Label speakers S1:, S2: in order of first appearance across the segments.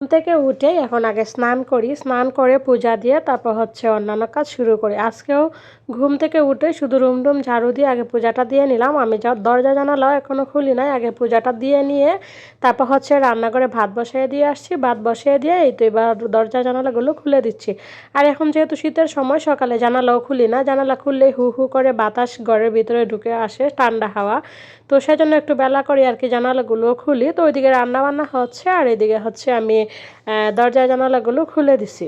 S1: ঘুম থেকে উঠে এখন আগে স্নান করি। স্নান করে পূজা দিয়ে তারপর হচ্ছে অন্যান্য কাজ শুরু করি। আজকেও ঘুম থেকে উঠে শুধু রুম টুম ঝাড়ু দিয়ে আগে পূজাটা দিয়ে নিলাম। আমি যা দরজা জানালাও এখনও খুলি নাই। আগে পূজাটা দিয়ে নিয়ে তারপর হচ্ছে রান্নাঘরে ভাত বসিয়ে দিয়ে আসছি। ভাত বসিয়ে দিয়ে এই তো এবার দরজা জানালাগুলো খুলে দিচ্ছি। আর এখন যেহেতু শীতের সময়, সকালে জানালাও খুলি না। জানালা খুললে হু হু করে বাতাস ঘরের ভিতরে ঢুকে আসে ঠান্ডা হাওয়া। তো সেজন্য একটু বেলা করে আর কি জানালাগুলো খুলি। তো ওইদিকে রান্না বান্না হচ্ছে আর এদিকে হচ্ছে আমি দরজা জানালাগুলো খুলে দিছি।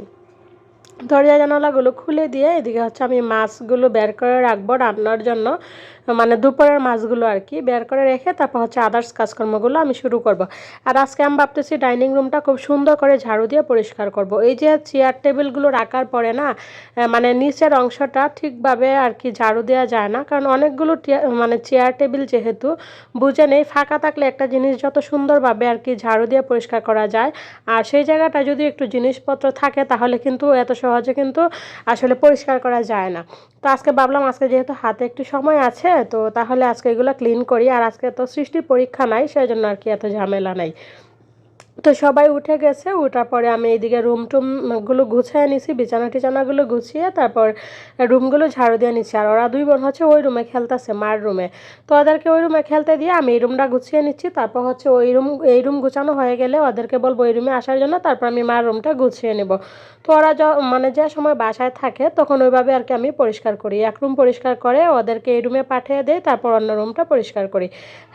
S1: দরজা জানালাগুলো খুলে দিয়ে এদিকে হচ্ছে আমি মাছগুলো বের করে রাখব রান্নার জন্য মানে দুপুরের মাছগুলো আর কি বের করে রেখে তারপর হচ্ছে আদার্স কাজকর্মগুলো আমি শুরু করব। আর আজকে আমি ভাবতেছি ডাইনিং রুমটা খুব সুন্দর করে ঝাড়ু দিয়ে পরিষ্কার করব। এই যে চেয়ার টেবিলগুলো রাখার পরে না মানে নিচের অংশটা ঠিকভাবে আর কি ঝাড়ু দেওয়া যায় না, কারণ অনেকগুলো মানে চেয়ার টেবিল যেহেতু বুঝে নেই, ফাঁকা থাকলে একটা জিনিস যত সুন্দরভাবে আর কি ঝাড়ু দিয়ে পরিষ্কার করা যায় আর সেই জায়গাটা যদি একটু জিনিসপত্র থাকে তাহলে কিন্তু এত সহজে কিন্তু আসলে পরিষ্কার করা যায় না। তো আজকে ভাবলাম, আজকে যেহেতু হাতে একটু সময় আছে, তো তাহলে আজকে এগুলো ক্লিন করি। আর আজকে তো সৃষ্টির পরীক্ষা নাই সেই জন্য আর কি এত ঝামেলা নাই। তো সবাই উঠে গেছে ওঠার পরে আমি এইদিকে রুম টুমগুলো গুছিয়ে নিছি, বিছানা টিছানাগুলো গুছিয়ে তারপর রুমগুলো ঝাড়ু দিয়ে নিচ্ছি আর ওরা দুই বোন হচ্ছে ওই রুমে খেলতেছে, মার রুমে তো ওদেরকে ওই রুমে খেলতে দিয়ে আমি এই রুমটা গুছিয়ে নিচ্ছি, তারপর হচ্ছে ওই রুম এই রুম গুছানো হয়ে গেলে ওদেরকে বলব এই রুমে আসার জন্য, তারপর আমি মার রুমটা গুছিয়ে নেব। তো ওরা য মানে যে সময় বাসায় থাকে, তখন ওইভাবে আর কি আমি পরিষ্কার করি। এক রুম পরিষ্কার করে ওদেরকে এই রুমে পাঠিয়ে দেয় তারপর অন্য রুমটা পরিষ্কার করি।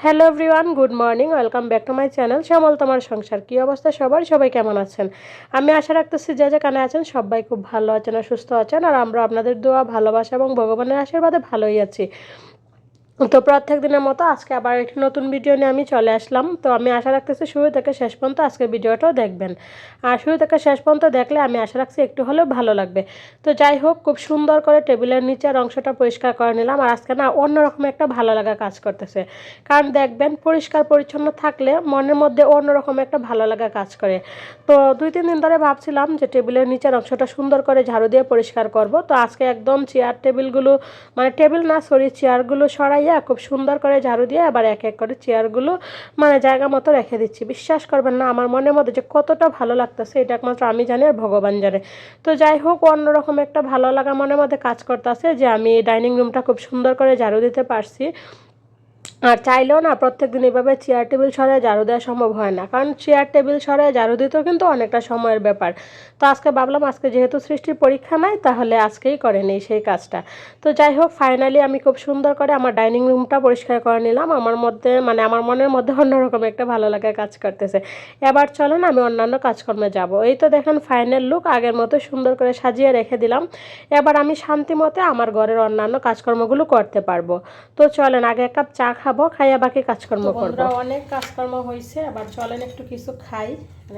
S1: Hello everyone good morning welcome back to my channel Shyamal তোমার সংসার কি অবস্থা? সবার সবাই কেমন আছেন? আমি আশা রাখতেছি যে যেখানে আছেন সবাই খুব ভালো আছেন আর সুস্থ আছেন। আর আমরা আপনাদের দোয়া, ভালোবাসা এবং ভগবানের আশীর্বাদে ভালোই আছি। তো প্রত্যেক দিনের মতো আজকে আবার একটি নতুন ভিডিও নিয়ে আমি চলে আসলাম। তো আমি আশা রাখতেছি শুরু থেকে শেষ পর্যন্ত আজকের ভিডিওটাও দেখবেন। আর শুরু থেকে শেষ পর্যন্ত দেখলে আমি আশা রাখছি একটু হলেও ভালো লাগবে। তো যাই হোক, খুব সুন্দর করে টেবিলের নিচের অংশটা পরিষ্কার করে নিলাম আর আজকে না অন্যরকম একটা ভালো লাগা কাজ করতেছে। কারণ দেখবেন, পরিষ্কার পরিচ্ছন্ন থাকলে মনের মধ্যে অন্যরকম একটা ভালো লাগা কাজ করে। তো দুই, তিন দিন ধরে ভাবছিলাম যে টেবিলের নিচের অংশটা সুন্দর করে ঝাড়ু দিয়ে পরিষ্কার করব। তো আজকে একদম চেয়ার টেবিলগুলো মানে টেবিল না সরি চেয়ারগুলো সরাই লাগাইয়া খুব সুন্দর করে ঝাড়ু দিয়ে আবার এক এক করে চেয়ারগুলো মানে জায়গা মতো রেখে দিচ্ছি। বিশ্বাস করবেন না, আমার মনের মধ্যে যে কতটা ভালো লাগতেছে, এটা একমাত্র আমি জানি আর ভগবান জানে। তো যাই হোক, অন্যরকম একটা ভালো লাগা মনের মধ্যে কাজ করতেছে যে আমি ডাইনিং রুমটা খুব সুন্দর করে ঝাড়ু দিতে পারছি। আর চাইলেও না, প্রত্যেক দিন এভাবে চেয়ার টেবিল সরাই ঝাড়ু দেওয়া সম্ভব হয় না। কারণ চেয়ার টেবিল সরাই ঝাড়ু দিতেও কিন্তু অনেকটা সময়ের ব্যাপার। তো আজকে ভাবলাম, আজকে যেহেতু সৃষ্টির পরীক্ষা নাই, তাহলে আজকেই করে নেই সেই কাজটা। তো যাই হোক ফাইনালি আমি খুব সুন্দর করে আমার ডাইনিং রুমটা পরিষ্কার করে নিলাম। আমার মধ্যে মানে আমার মনের মধ্যে অন্যরকম একটা ভালো লাগা কাজ করতেছে। এবার চলেন আমি অন্যান্য কাজকর্মে যাব। এই তো দেখেন ফাইনাল লুক আগের মতো সুন্দর করে সাজিয়ে রেখে দিলাম। এবার আমি শান্তি মতে আমার ঘরের অন্যান্য কাজকর্মগুলো করতে পারব। তো চলেন, আগে এক কাপ চা খাব খাইয়া বাকি কাজকর্ম করব। অনেক কাজকর্ম হয়েছে আবার চলেন একটু কিছু খাই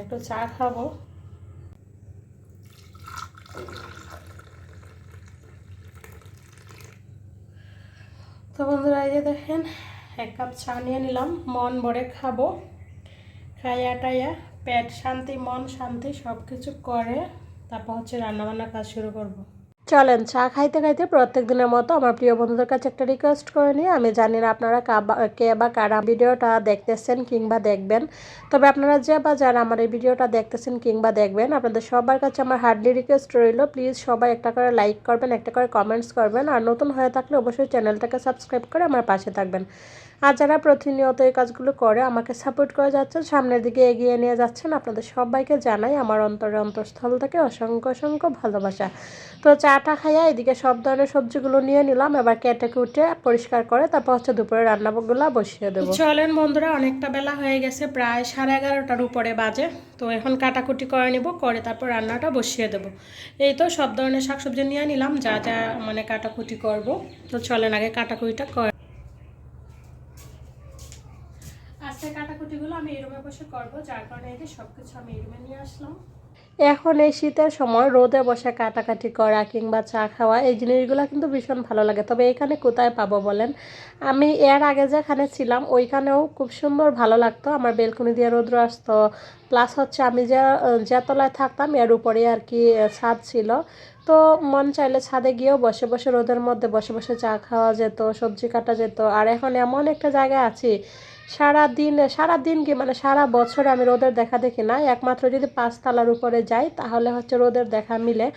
S1: একটু চা খাব। তো বন্ধুরা এই যে দেখেন এক কাপ চা নিয়ে নিলাম মন ভরে খাব। খাইয়া টাইয়া পেট শান্তি মন শান্তি সব কিছু করে তারপর হচ্ছে রান্নাবান্না কাজ শুরু করব। চলেন, চা খাইতে খাইতে প্রত্যেক দিনের মতো আমার প্রিয় বন্ধুদের কাছে একটা রিকোয়েস্ট করে নিই। আমি জানি না আপনারা কে বা কারা ভিডিওটা দেখতেছেন কিংবা দেখবেন। তবে আপনারা যে বা যারা আমার এই ভিডিওটা দেখতেছেন কিংবা দেখবেন, আপনাদের সবার কাছে আমার হার্ডলি রিকোয়েস্ট রইল। প্লিজ সবাই একটা করে লাইক করবেন, একটা করে কমেন্টস করবেন। আর নতুন হয়ে থাকলে অবশ্যই চ্যানেলটাকে সাবস্ক্রাইব করে আমার পাশে থাকবেন। আর যারা প্রতিনিয়ত এই কাজগুলো করে আমাকে সাপোর্ট করে যাচ্ছেন, সামনের দিকে এগিয়ে নিয়ে যাচ্ছেন, আপনাদের সবাইকে জানাই আমার অন্তরে অন্তঃস্থল থেকে অসংখ্য অসংখ্য ভালোবাসা। তো চাটা খাইয়া এদিকে সব ধরনের সবজিগুলো নিয়ে নিলাম, এবার কেটে কুটে পরিষ্কার করে তারপর হচ্ছে দুপুরে রান্নাগুলো বসিয়ে দেবো। চলেন বন্ধুরা, অনেকটা বেলা হয়ে গেছে, প্রায় সাড়ে এগারোটার উপরে বাজে। তো এখন কাটাকুটি করে নিব, করে তারপর রান্নাটা বসিয়ে দেবো। এই তো সব ধরনের শাকসবজি নিয়ে নিলাম, যা যা মানে কাটাকুটি করব। তো চলেন আগে কাটাকুটিটা কর আজকে কাটাকুটিগুলো আমি এই রুমে বসে করব, যার কারণে এই সব কিছু আমি এই রুমে নিয়ে আসলাম। এখন এই শীতের সময় রোদে বসে কাটাকাটি করা কিংবা চা খাওয়া, এই জিনিসগুলো কিন্তু ভীষণ ভালো লাগে। তবে এখানে কোথায় পাবো বলেন? আমি এর আগে যেখানে ছিলাম, ওইখানেও খুব সুন্দর ভালো লাগতো। আমার বেলকুনি দিয়ে রোদ্র আসতো। প্লাস হচ্ছে আমি যে যেতলায় থাকতাম, এর উপরে আর কি ছাদ ছিল। তো মন চাইলে ছাদে গিয়েও বসে বসে রোদের মধ্যে বসে বসে চা খাওয়া যেত, সবজি কাটা যেত। আর এখন এমন একটা জায়গায় আছি সারা দিন সারা দিন কি মানে সারা বছরে আমি রোদের দেখা দেখি না একমাত্র যদি পাঁচতলার উপরে যাই, তাহলে হচ্ছে রোদের দেখা মিলে।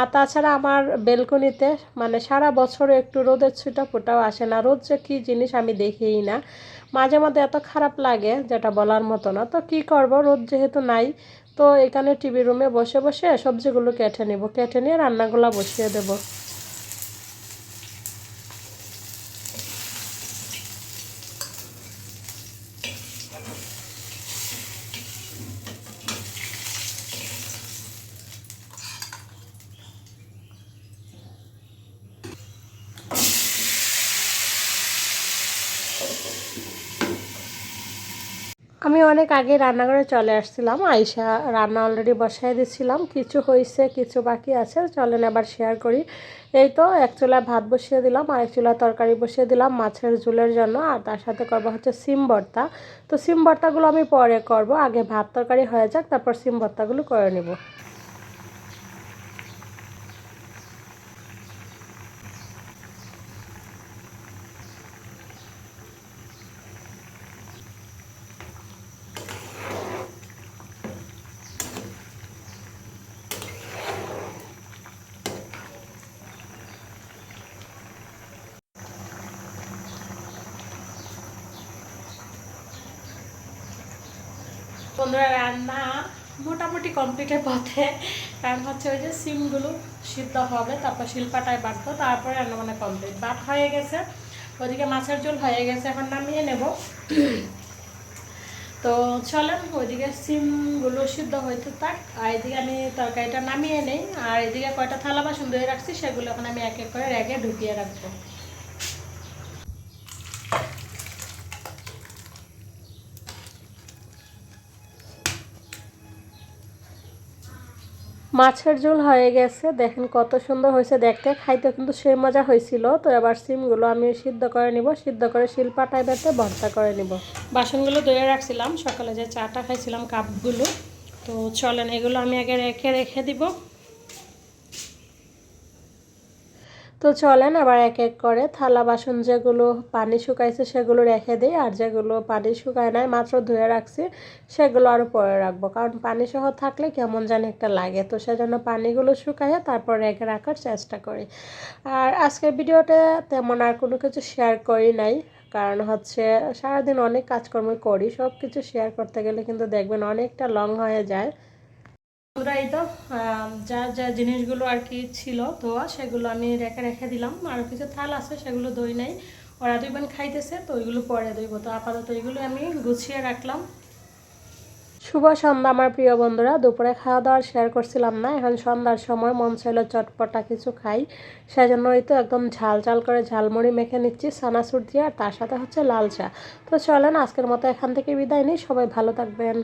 S1: আর তাছাড়া আমার বেলকনিতে মানে সারা বছরে একটু রোদের ছুটা ফোটাও আসে না। রোদ যে কী জিনিস আমি দেখিই না। মাঝে মধ্যে এত খারাপ লাগে, যেটা বলার মতো না। তো কি করব? রোদ যেহেতু নাই, তো এখানে টিভি রুমে বসে বসে সবজিগুলো কেটে নেব। কেটে নিয়ে রান্নাগুলো বসিয়ে দেবো। আমি অনেক আগে রান্নাঘরে চলে আসছিলাম। আইসা রান্না অলরেডি বসাই দিচ্ছিলাম। কিছু হয়েছে, কিছু বাকি আছে। চলেন আবার শেয়ার করি। এই তো এক চুলায় ভাত বসিয়ে দিলাম আর এক চুলা তরকারি বসিয়ে দিলাম মাছের ঝুলের জন্য। আর তার সাথে করব হচ্ছে সিম ভর্তা। তো সিম ভর্তাগুলো আমি পরে করব। আগে ভাত তরকারি হয়ে যাক, তারপর সিম ভর্তাগুলো করে নেব। বন্ধুরা, রান্না মোটামুটি কমপ্লিটের পথে। কারণ হচ্ছে ওই যে সিমগুলো সিদ্ধ হবে, তারপর শিল্পাটায় বাটবো, তারপরে রান্না মানে কমপ্লিট বাট হয়ে গেছে, ওদিকে মাছের ঝোল হয়ে গেছে, এখন নামিয়ে নেব। তো চলেন, ওইদিকে সিমগুলো সিদ্ধ হইতে থাক। আর এদিকে আমি তরকারিটা নামিয়ে নেই, আর এদিকে কয়টা থালা বাসন ধুয়ে রাখছি, সেগুলো এখন আমি এক এক করে রেগে ঢুকিয়ে রাখব। মাছের ঝোল হয়ে গেছে। দেখেন কত সুন্দর হয়েছে দেখতে। খাইতে কিন্তু সে মজা হয়েছিল। তো এবার সিমগুলো আমি সিদ্ধ করে নিব। সিদ্ধ করে শিলপাটায় বেতে ভর্তা করে নিব। বাসনগুলো ধুয়ে রাখছিলাম। সকালে যে চাটা খাইছিলাম কাপগুলো। তো চলেন এগুলো আমি আগে রেখে রেখে দিব। তো চলেন আবার এক এক করে। থালা, বাসন যেগুলো পানি শুকাইছে সেগুলো রেখে দিই, আর যেগুলো পানি শুকায় নাই, মাত্র ধুয়ে রাখছি, সেগুলো আরও পরে রাখব। কারণ পানি সহ থাকলে কেমন জানি একটা লাগে। তো সেজন্য পানিগুলো শুকাইয়ে তারপর রেখে রাখার চেষ্টা করি। আর আজকের ভিডিওতে তেমন আর কোনো কিছু শেয়ার করি নাই। কারণ হচ্ছে সারাদিন অনেক কাজকর্ম করি সব কিছু শেয়ার করতে গেলে কিন্তু দেখবেন অনেকটা লং হয়ে যায়। এই তো যা যা জিনিসগুলো আর কি ছিল ধোয়া, সেগুলো আমি রেখে রেখে দিলাম। আর কিছু থাল আছে, সেগুলো দই নাই। ওরা দুই বোন খাইতেছে, তো ওইগুলো পরে দইব তো আপাতত ওইগুলো আমি গুছিয়ে রাখলাম। শুভ সন্ধ্যা আমার প্রিয় বন্ধুরা। দুপুরে খাওয়া দাওয়ার শেয়ার করছিলাম না। এখন সন্ধ্যার সময় মন চাইলো চটপটা কিছু খাই। সেজন্য ওই তো একদম ঝাল ঝাল করে ঝালমুড়ি মেখে নিচ্ছি সানাসুর দিয়ে, আর তার সাথে হচ্ছে লাল চা। তো চলেন, আজকের মতো এখান থেকে বিদায় নিই। সবাই ভালো থাকবেন।